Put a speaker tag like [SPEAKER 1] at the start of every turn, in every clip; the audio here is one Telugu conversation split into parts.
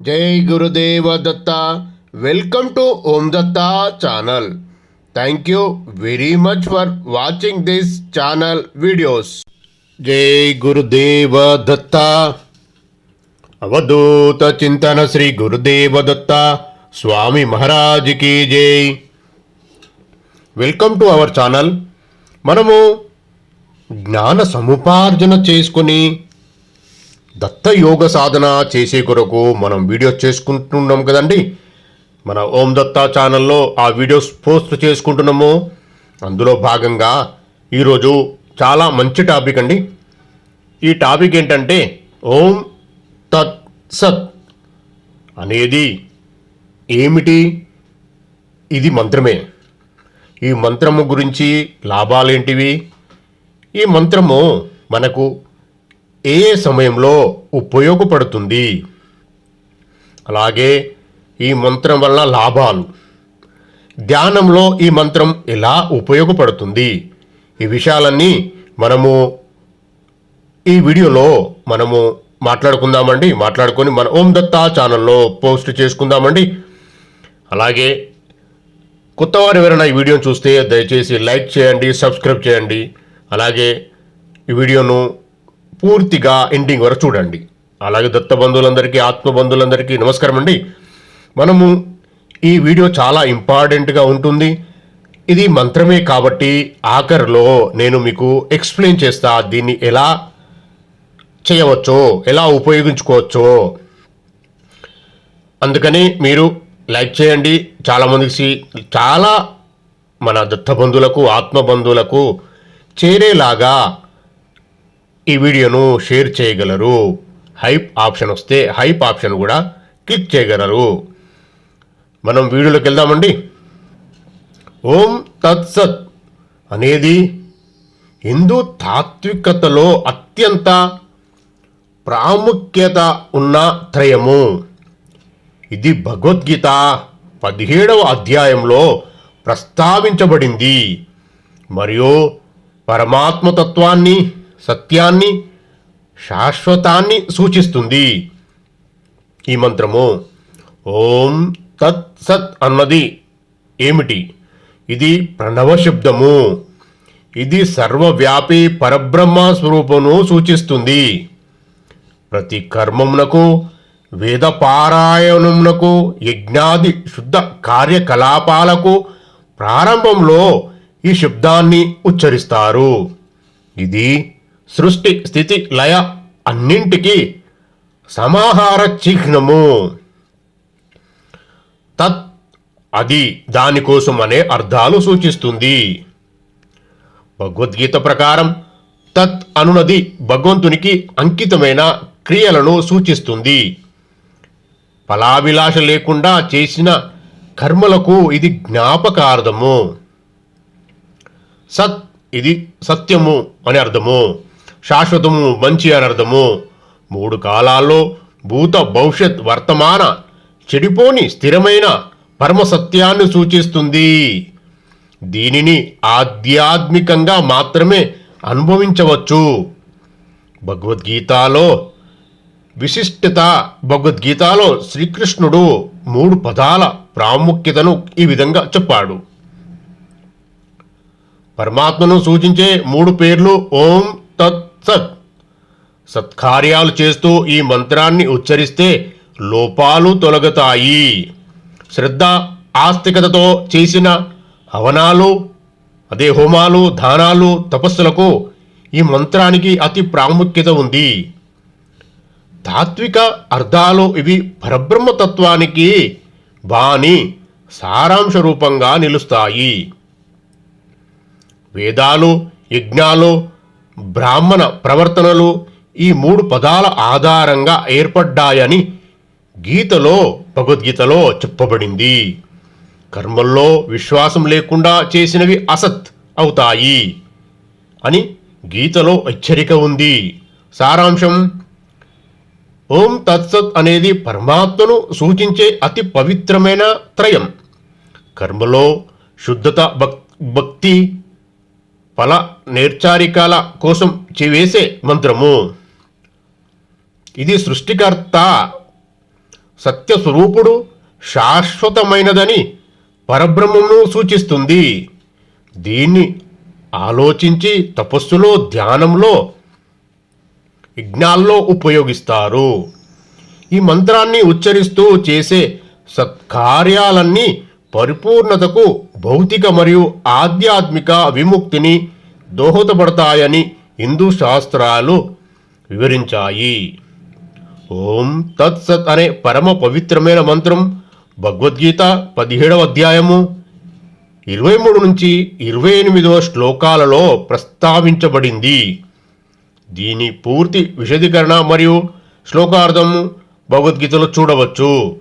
[SPEAKER 1] జై Gurudeva Datta. Welcome to Om Datta channel. Thank you very much for watching this channel videos జై గురుదేవ దత్త. అవధూత చింతన శ్రీ గురుదేవ దత్త. స్వామి మహారాజ్కి జై. Welcome to our channel. మనము జ్ఞాన సముపార్జన చేసుకుని దత్త యోగ సాధన చేసే కొరకు మనం వీడియోస్ చేసుకుంటున్నాం కదండి. మన ఓం దత్త ఛానల్లో ఆ వీడియోస్ పోస్ట్ చేసుకుంటున్నాము. అందులో భాగంగా ఈరోజు చాలా మంచి టాపిక్ అండి. ఈ టాపిక్ ఏంటంటే ఓం తత్ సత్ అనేది ఏమిటి? ఇది మంత్రమే. ఈ మంత్రము గురించి లాభాలేంటివి? ఈ మంత్రము మనకు ఏ ఏ సమయంలో ఉపయోగపడుతుంది? అలాగే ఈ మంత్రం వల్ల లాభాలు. ధ్యానంలో ఈ మంత్రం ఎలా ఉపయోగపడుతుంది? ఈ విషయాలన్నీ మనము ఈ వీడియోలో మనము మాట్లాడుకుందామండి. మాట్లాడుకొని మన ఓం దత్తా ఛానల్లో పోస్ట్ చేసుకుందామండి. అలాగే కొత్తవారు ఎవరైనా ఈ వీడియోను చూస్తే దయచేసి లైక్ చేయండి సబ్స్క్రైబ్ చేయండి. అలాగే ఈ వీడియోను పూర్తిగా ఎండింగ్ వరకు చూడండి. అలాగే దత్త బంధువులందరికీ ఆత్మ బంధువులందరికీ నమస్కారం అండి. మనము ఈ వీడియో చాలా ఇంపార్టెంట్గా ఉంటుంది. ఇది మంత్రమే కాబట్టి ఆఖరిలో నేను మీకు ఎక్స్ప్లెయిన్ చేస్తా దీన్ని ఎలా చేయవచ్చో ఎలా ఉపయోగించుకోవచ్చో. అందుకని మీరు లైక్ చేయండి. చాలామందికి చాలా మన దత్త బంధువులకు ఆత్మ బంధువులకు చేరేలాగా ఈ వీడియోను షేర్ చేయగలరు. హైప్ ఆప్షన్ వస్తే హైప్ ఆప్షన్ కూడా క్లిక్ చేయగలరు. మనం వీడియోలోకి వెళ్దామండి. ఓం తత్సత్ అనేది హిందూ తాత్వికతలో అత్యంత ప్రాముఖ్యత ఉన్న త్రయము. ఇది భగవద్గీత పదిహేడవ అధ్యాయంలో ప్రస్తావించబడింది. మరియు పరమాత్మతత్వాన్ని సత్యాన్ని శాశ్వతాన్ని సూచిస్తుంది. ఈ మంత్రము ఓం తత్ సత్ అన్నది. ఏమిటి? ఇది ప్రణవ శబ్దము. ఇది సర్వవ్యాపి పరబ్రహ్మ స్వరూపమును సూచిస్తుంది. ప్రతి కర్మమునకు వేద పారాయణమునకు యజ్ఞాది శుద్ధ కార్యకలాపాలకు ప్రారంభంలో ఈ శబ్దాన్ని ఉచ్చరిస్తారు. ఇది సృష్టి స్థితి లయ అన్నింటికి సమాహార చిహ్నము. తత్ అది దానికోసం అనే అర్థాలు సూచిస్తుంది. భగవద్గీత ప్రకారం తత్ అనునది భగవంతునికి అంకితమైన క్రియలను సూచిస్తుంది. ఫలాభిలాష లేకుండా చేసిన కర్మలకు ఇది జ్ఞాపకార్థము. సత్ ఇది సత్యము అని అర్థము. శాశ్వతము మంచి అని అర్థము. మూడు కాలాల్లో భూత భవిష్యత్ వర్తమాన చెడిపోని స్థిరమైన పరమ సత్యాన్ని సూచిస్తుంది. దీనిని ఆధ్యాత్మికంగా మాత్రమే అనుభవించవచ్చు. భగవద్గీతలో విశిష్టత భగవద్గీతలో శ్రీకృష్ణుడు మూడు పదాల ప్రాముఖ్యతను ఈ విధంగా చెప్పాడు. పరమాత్మను సూచించే మూడు పేర్లు ఓం తత్ సత్. సత్కార్యాలు చేస్తూ ఈ మంత్రాన్ని ఉచ్చరిస్తే లోపాలు తొలగుతాయి. శ్రద్ధ ఆస్తికతతో చేసిన హవనాలు అదే హోమాలు దానాలు తపస్సులకు ఈ మంత్రానికి అతి ప్రాముఖ్యత ఉంది. తాత్విక అర్థాలు ఇవి పరబ్రహ్మతత్వానికి బాని సారాంశ రూపంగా నిలుస్తాయి. వేదాలు యజ్ఞాలు బ్రాహ్మణ ప్రవర్తనలు ఈ మూడు పదాల ఆధారంగా ఏర్పడ్డాయని గీతలో భగవద్గీతలో చెప్పబడింది. కర్మల్లో విశ్వాసం లేకుండా చేసినవి అసత్ అవుతాయి అని గీతలో హెచ్చరిక ఉంది. సారాంశం ఓం తత్సత్ అనేది పరమాత్మను సూచించే అతి పవిత్రమైన త్రయం. కర్మలో శుద్ధత భక్ భక్తి ఫల నేర్చారికాల కోసం చేవేసే మంత్రము. ఇది సృష్టికర్త సత్యస్వరూపుడు శాశ్వతమైనదని పరబ్రహ్మమును సూచిస్తుంది. దీన్ని ఆలోచించి తపస్సులో ధ్యానంలో యజ్ఞాల్లో ఉపయోగిస్తారు. ఈ మంత్రాన్ని ఉచ్చరిస్తూ చేసే సత్కార్యాలన్నీ పరిపూర్ణతకు భౌతిక మరియు ఆధ్యాత్మిక విముక్తిని దోహదపడతాయని హిందూ శాస్త్రాలు వివరించాయి. ఓం తత్సత్ అనే పరమ పవిత్రమైన మంత్రం భగవద్గీత పదిహేడవ అధ్యాయము ఇరవై మూడు నుంచి ఇరవై ఎనిమిదవ శ్లోకాలలో ప్రస్తావించబడింది. దీని పూర్తి విశదీకరణ మరియు శ్లోకార్థము భగవద్గీతలో చూడవచ్చు.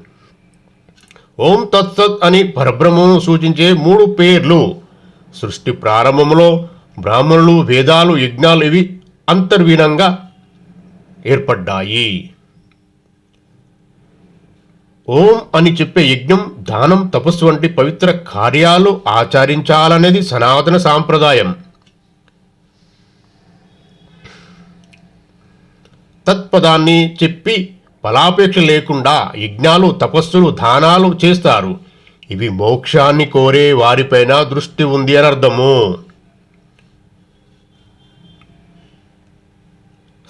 [SPEAKER 1] ఓం తత్సత్ అని పరబ్రహ్మను సూచించే మూడు పేర్లు. సృష్టి ప్రారంభంలో బ్రాహ్మణులు వేదాలు యజ్ఞాలు ఇవి అంతర్వీనంగా ఏర్పడ్డాయి. ఓం అని చెప్పే యజ్ఞం దానం తపస్సు వంటి పవిత్ర కార్యాలు ఆచరించాలనేది సనాతన సాంప్రదాయం. తత్పదాన్ని చెప్పి ఫలాపేక్ష లేకుండా యజ్ఞాలు తపస్సులు దానాలు చేస్తారు. ఇవి మోక్షాన్ని కోరే వారిపైన దృష్టి ఉంది అని అర్థము.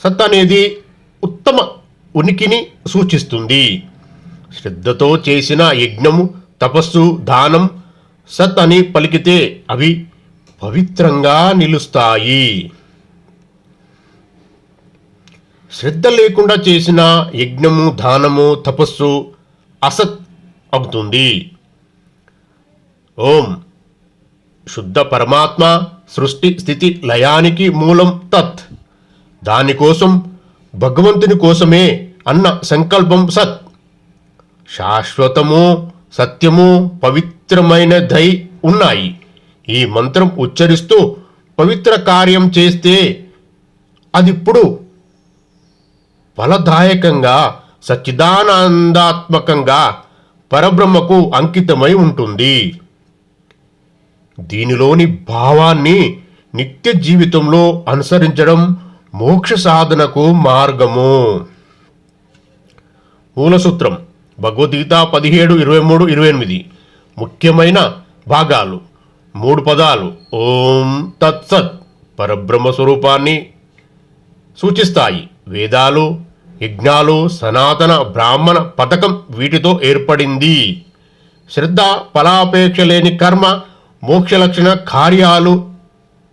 [SPEAKER 1] సత్ అనేది ఉత్తమ ఉనికిని సూచిస్తుంది. శ్రద్ధతో చేసిన యజ్ఞము తపస్సు దానం సత్ అని పలికితే అవి పవిత్రంగా నిలుస్తాయి. శ్రద్ధ లేకుండా చేసిన యజ్ఞము దానము తపస్సు అసత్ అవుతుంది. ఓం. శుద్ధ పరమాత్మ సృష్టి స్థితి లయానికి మూలం తత్. దానికోసం భగవంతుని కోసమే అన్న సంకల్పం సత్. శాశ్వతము సత్యము పవిత్రమైన దై ఉన్నాయి. ఈ మంత్రం ఉచ్చరిస్తూ పవిత్ర కార్యం చేస్తే అదిప్పుడు ఫలదాయకంగా సచ్చిదానందాత్మకంగా పరబ్రహ్మకు అంకితమై ఉంటుంది. దీనిలోని భావాన్ని నిత్య జీవితంలో అనుసరించడం మోక్ష సాధనకు మార్గము. మూలసూత్రం భగవద్గీత పదిహేడు ఇరవై మూడు ఇరవై ఎనిమిది. ముఖ్యమైన భాగాలు. మూడు పదాలు. ఓం తత్సత్. పరబ్రహ్మ స్వరూపాన్ని సూచిస్తాయి. వేదాలు యజ్ఞాలు సనాతన బ్రాహ్మణ పథకం వీటితో ఏర్పడింది. శ్రద్ధ ఫలాపేక్ష లేని కర్మ మోక్ష లక్షణ కార్యాలు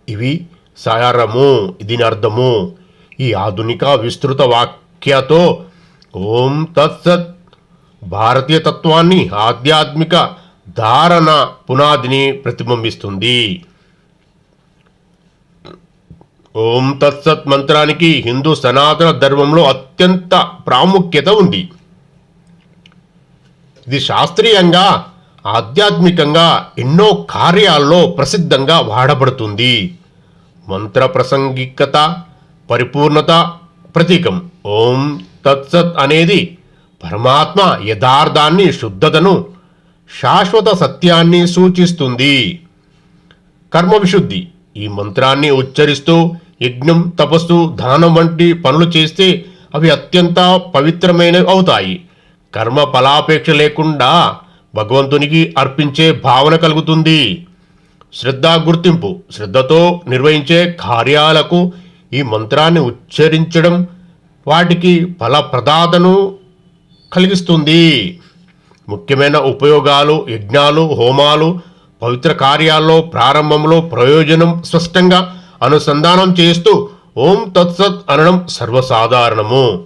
[SPEAKER 1] ఇవి సారము దీని అర్థము ఈ ఆధునిక విస్తృత వాక్యతో ఓం తత్సత్ భారతీయ తత్వాన్ని ఆధ్యాత్మిక ధారణ పునాదిని ప్రతిబింబిస్తుంది. ఓం తత్సత్ మంత్రానికి హిందూ సనాతన ధర్మంలో అత్యంత ప్రాముఖ్యత ఉంది. ఇది శాస్త్రీయంగా ఆధ్యాత్మికంగా ఎన్నో కార్యాల్లో ప్రసిద్ధంగా వాడబడుతుంది. మంత్ర ప్రసంగికత పరిపూర్ణత ప్రతీకం. ఓం తత్సత్ అనేది పరమాత్మ యథార్థాన్ని శుద్ధతను శాశ్వత సత్యాన్ని సూచిస్తుంది. కర్మ విశుద్ధి ఈ మంత్రాన్ని ఉచ్చరిస్తూ యజ్ఞం తపస్సు దానం వంటి పనులు చేస్తే అవి అత్యంత పవిత్రమైనవి అవుతాయి. కర్మ ఫలాపేక్ష లేకుండా భగవంతునికి అర్పించే భావన కలుగుతుంది. శ్రద్ధ గుర్తింపు శ్రద్ధతో నిర్వహించే కార్యాలకు ఈ మంత్రాన్ని ఉచ్చరించడం వాటికి ఫలప్రదాతను కలిగిస్తుంది. ముఖ్యమైన ఉపయోగాలు యజ్ఞాలు హోమాలు పవిత్ర కార్యాల్లో ప్రారంభంలో ప్రయోజనం స్పష్టంగా అనుసంధానం చేస్తూ ఓం తత్సత్ అనడం సర్వసాధారణము.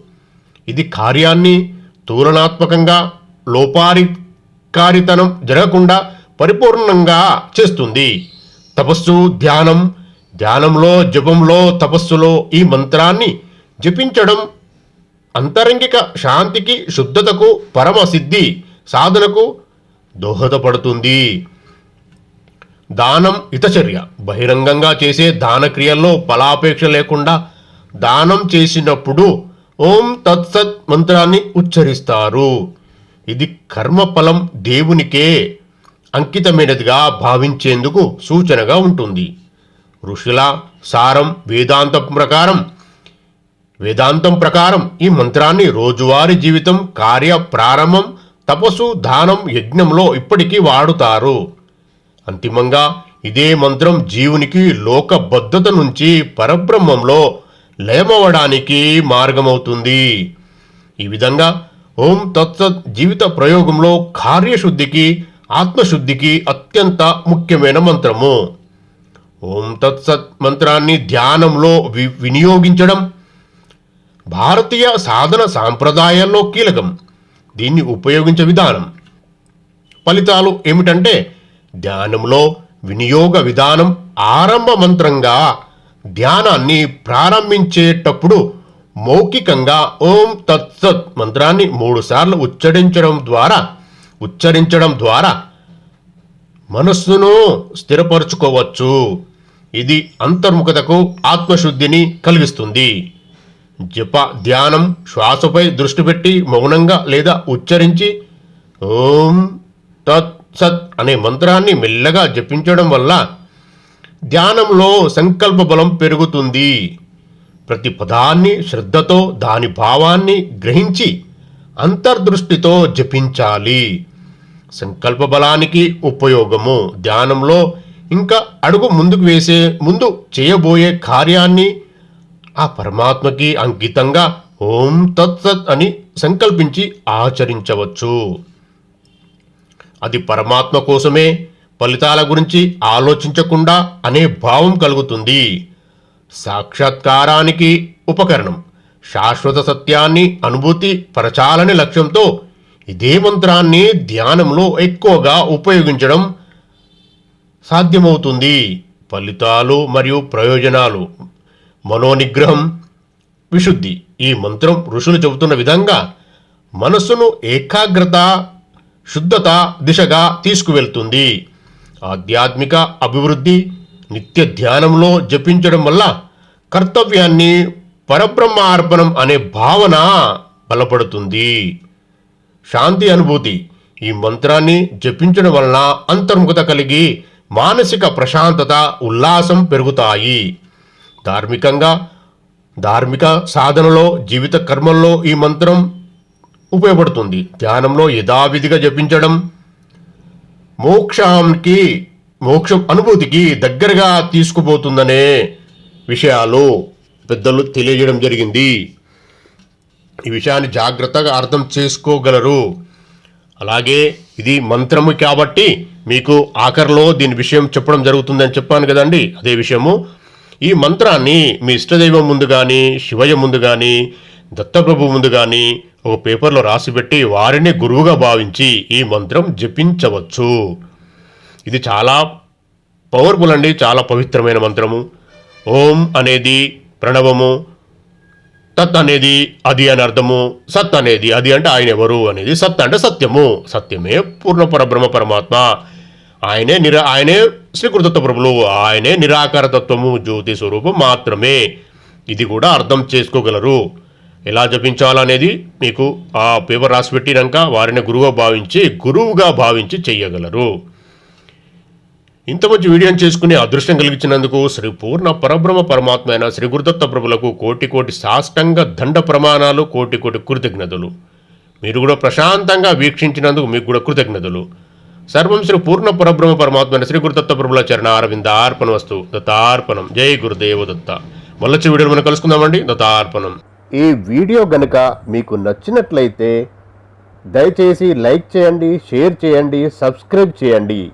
[SPEAKER 1] ఇది కార్యాన్ని తూలనాత్మకంగా లోపారికారితనం జరగకుండా పరిపూర్ణంగా చేస్తుంది. తపస్సు ధ్యానం ధ్యానంలో జపంలో తపస్సులో ఈ మంత్రాన్ని జపించడం అంతరంగిక శాంతికి శుద్ధతకు పరమసిద్ధి సాధనకు దోహదపడుతుంది. దానం హితచర్య. బహిరంగంగా చేసే దానక్రియల్లో ఫలాపేక్ష లేకుండా దానం చేసినప్పుడు ఓం తత్సత్ మంత్రాన్ని ఉచ్చరిస్తారు. ఇది కర్మఫలం దేవునికే అంకితమైనదిగా భావించేందుకు సూచనగా ఉంటుంది. ఋషుల సారం వేదాంతం ప్రకారం వేదాంతం ప్రకారం ఈ మంత్రాన్ని రోజువారీ జీవితం కార్య ప్రారంభం తపస్సు దానం యజ్ఞంలో ఇప్పటికీ వాడుతారు. అంతిమంగా ఇదే మంత్రం జీవునికి లోకబద్ధత నుంచి పరబ్రహ్మంలో లయమవడానికి మార్గమవుతుంది. ఈ విధంగా ఓం తత్సత్ జీవిత ప్రయోగంలో కార్యశుద్ధికి ఆత్మశుద్ధికి అత్యంత ముఖ్యమైన మంత్రము. ఓం తత్సత్ మంత్రాన్ని ధ్యానంలో వి వినియోగించడం భారతీయ సాధన సాంప్రదాయాల్లో కీలకం. దీన్ని ఉపయోగించే విధానం. ఫలితాలు ఏమిటంటే ధ్యానంలో వినియోగ విధానం ఆరంభ మంత్రంగా ధ్యానాన్ని ప్రారంభించేటప్పుడు మౌఖికంగా ఓం తత్సత్ మంత్రాన్ని మూడుసార్లు ఉచ్చరించడం ద్వారా ఉచ్చరించడం ద్వారా మనస్సును స్థిరపరచుకోవచ్చు. ఇది అంతర్ముఖతకు ఆత్మశుద్ధిని కలిగిస్తుంది. జప ధ్యానం శ్వాసపై దృష్టి పెట్టి మౌనంగా లేదా ఉచ్చరించి ఓం తత్ సత్ అనే మంత్రాన్ని మెల్లగా జపించడం వల్ల ధ్యానంలో సంకల్ప బలం పెరుగుతుంది. ప్రతి పదాన్ని శ్రద్ధతో దాని భావాన్ని గ్రహించి అంతర్దృష్టితో జపించాలి. సంకల్ప బలానికి ఉపయోగము. ధ్యానంలో ఇంకా అడుగు ముందుకు వేసే ముందు చేయబోయే కార్యాన్ని ఆ పరమాత్మకి అంకితంగా ఓం తత్సత్ అని సంకల్పించి ఆచరించవచ్చు. అది పరమాత్మ కోసమే ఫలితాల గురించి ఆలోచించకుండా అనే భావం కలుగుతుంది. సాక్షాత్కారానికి ఉపకరణం. శాశ్వత సత్యాన్ని అనుభూతి పరచాలనే లక్ష్యంతో ఇదే మంత్రాన్ని ధ్యానంలో ఎక్కువగా ఉపయోగించడం సాధ్యమవుతుంది. ఫలితాలు మరియు ప్రయోజనాలు. మనోనిగ్రహం విశుద్ధి. ఈ మంత్రం ఋషులు చెబుతున్న విధంగా మనస్సును ఏకాగ్రత శుద్ధత దిశగా తీసుకువెళ్తుంది. ఆధ్యాత్మిక అభివృద్ధి నిత్య ధ్యానంలో జపించడం వల్ల కర్తవ్యాన్ని పరబ్రహ్మ అర్పణం అనే భావన బలపడుతుంది. శాంతి అనుభూతి ఈ మంత్రాన్ని జపించడం వలన అంతర్ముఖత కలిగి మానసిక ప్రశాంతత ఉల్లాసం పెరుగుతాయి. ధార్మికంగా ధార్మిక సాధనలో జీవిత కర్మల్లో ఈ మంత్రం ఉపయోగపడుతుంది. ధ్యానంలో యథావిధిగా జపించడం మోక్షానికి మోక్ష అనుభూతికి దగ్గరగా తీసుకుపోతుందనే విషయాలు పెద్దలు తెలియజేయడం జరిగింది. ఈ విషయాన్ని జాగ్రత్తగా అర్థం చేసుకోగలరు. అలాగే ఇది మంత్రము కాబట్టి మీకు ఆఖరిలో దీని విషయం చెప్పడం జరుగుతుందని చెప్పాను కదండి. అదే విషయము ఈ మంత్రాన్ని మీ ఇష్టదైవం ముందు కానీ శివయ్య ముందు కానీ దత్తప్రభు ముందు కానీ ఒక పేపర్లో రాసిపెట్టి వారిని గురువుగా భావించి ఈ మంత్రం జపించవచ్చు. ఇది చాలా పవర్ఫుల్ అండి చాలా పవిత్రమైన మంత్రము. ఓం అనేది ప్రణవము తత్ అనేది అది అని అర్థము సత్ అనేది అది అంటే ఆయన ఎవరు అనేది సత్ అంటే సత్యము. సత్యమే పూర్ణ పరబ్రహ్మ పరమాత్మ. ఆయనే నిరా ఆయనే శ్రీకృతత్వ ప్రభులు ఆయనే నిరాకార తత్వము జ్యోతి స్వరూపం మాత్రమే. ఇది కూడా అర్థం చేసుకోగలరు. ఎలా జపించాలనేది మీకు ఆ పేపర్ రాసి పెట్టినాక వారిని గురువుగా భావించి గురువుగా భావించి చెయ్యగలరు. ఇంత మంచి వీడియోని చేసుకునే అదృష్టం కలిగించినందుకు శ్రీ పూర్ణ పరబ్రహ్మ పరమాత్మ అయిన శ్రీ గురుదత్త ప్రభులకు కోటి కోటి సాష్టంగ దండ ప్రమాణాలు కోటి కోటి కృతజ్ఞతలు. మీరు కూడా ప్రశాంతంగా వీక్షించినందుకు మీకు కూడా కృతజ్ఞతలు. సర్వం శ్రీ పూర్ణ పరబ్రహ్మ పరమాత్మ అయిన శ్రీ గురుదత్త ప్రభుల చరణ అరవింద అర్పణ వస్తు దత్తార్పణం. జై గురుదేవ దత్త మళ్ళొచ్చి వీడియోలో మనం కలుసుకుందామండి. దత్తార్పణం.
[SPEAKER 2] ఈ వీడియో గనుక మీకు నచ్చినట్లయితే దయచేసి లైక్ చేయండి షేర్ చేయండి సబ్స్క్రైబ్ చేయండి.